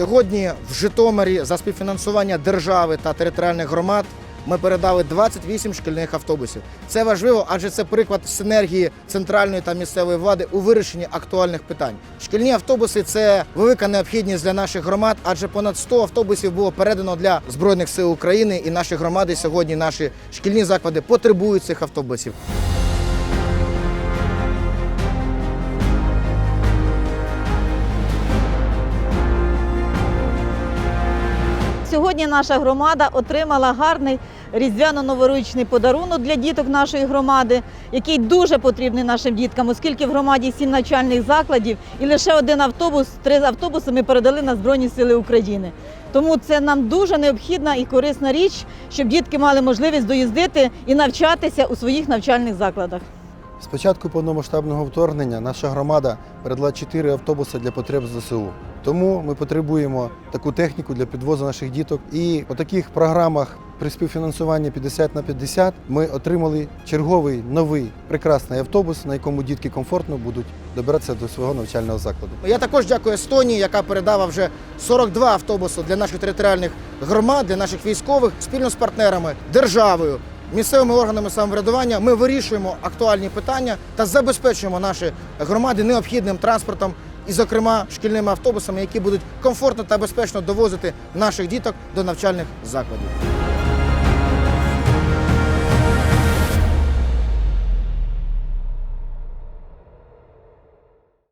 Сьогодні в Житомирі за співфінансування держави та територіальних громад ми передали 28 шкільних автобусів. Це важливо, адже це приклад синергії центральної та місцевої влади у вирішенні актуальних питань. Шкільні автобуси це велика необхідність для наших громад, адже понад 100 автобусів було передано для збройних сил України, і наші громади сьогодні, наші шкільні заклади потребують цих автобусів. Сьогодні наша громада отримала гарний різдвяно-новорічний подарунок для діток нашої громади, який дуже потрібний нашим діткам, оскільки в громаді сім навчальних закладів і лише один автобус, три автобуси ми передали на Збройні Сили України. Тому це нам дуже необхідна і корисна річ, щоб дітки мали можливість доїздити і навчатися у своїх навчальних закладах. З початку повномасштабного вторгнення наша громада передала 4 автобуси для потреб ЗСУ. Тому ми потребуємо таку техніку для підвозу наших діток. І у таких програмах при співфінансуванні 50 на 50 ми отримали черговий новий прекрасний автобус, на якому дітки комфортно будуть добиратися до свого навчального закладу. Я також дякую Естонії, яка передала вже 42 автобуси для наших територіальних громад, для наших військових спільно з партнерами, державою, місцевими органами самоврядування. Ми вирішуємо актуальні питання та забезпечуємо наші громади необхідним транспортом. І, зокрема, шкільними автобусами, які будуть комфортно та безпечно довозити наших діток до навчальних закладів.